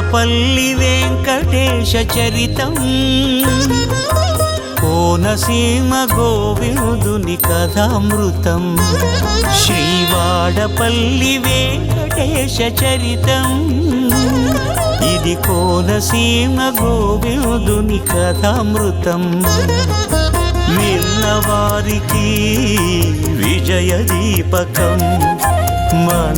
వాడపల్లి వెంకటేశ చరితం. కోనసీమ గోవిందుని కథామృతం. శ్రీవాడపల్లి వెంకటేశ చరితం. ఇది కోనసీమ గోవిందుని కథామృతం. విన్నవారికి విజయ దీపకం.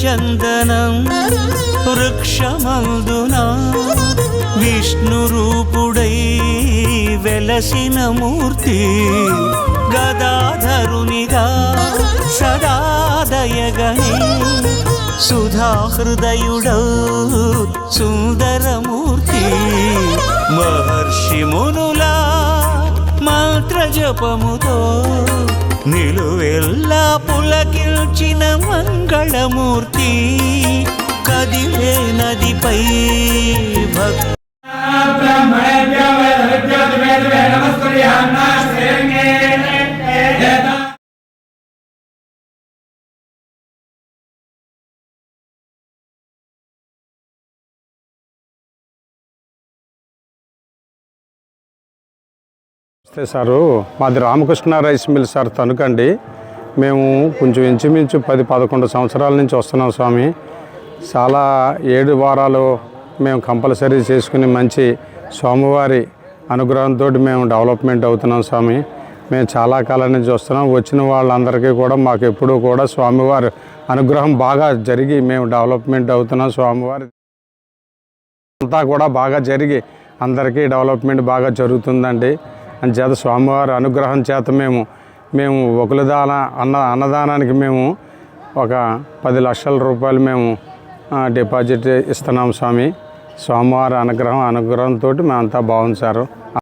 చందనం వృక్షమందున విష్ణు రూపుడై వెలసిన మూర్తి గదాధరునిగా సదాదయగని సుధాహృదయుడౌ సుందరమూర్తి మహర్షి మును జపముతో నిలువెల్లా పులకిల్చిన మంగళమూర్తి కదిలే నదిపై భక్తి నమస్తే సారు. మాది రామకృష్ణ రైస్ మిల్ సార్ తణుకండి. మేము కొంచెం ఇంచుమించు పది పదకొండు సంవత్సరాల నుంచి వస్తున్నాం స్వామి. చాలా ఏడు వారాలు మేము కంపల్సరీ చేసుకుని మంచి స్వామివారి అనుగ్రహంతో మేము డెవలప్మెంట్ అవుతున్నాం స్వామి. మేము చాలా కాలం నుంచి వస్తున్నాం. వచ్చిన వాళ్ళందరికీ కూడా మాకు ఎప్పుడూ కూడా స్వామివారి అనుగ్రహం బాగా జరిగి మేము డెవలప్మెంట్ అవుతున్నాం స్వామివారి అంతా కూడా బాగా జరిగి అందరికీ డెవలప్మెంట్ బాగా జరుగుతుందండి. అని చేత స్వామివారి అనుగ్రహం చేత మేము మేము ఒకలిదాన అన్న అన్నదానానికి మేము ఒక పది లక్షల రూపాయలు మేము డిపాజిట్ ఇస్తున్నాం స్వామి. స్వామివారి అనుగ్రహం అనుగ్రహంతో మేమంతా బాగుంది సారు.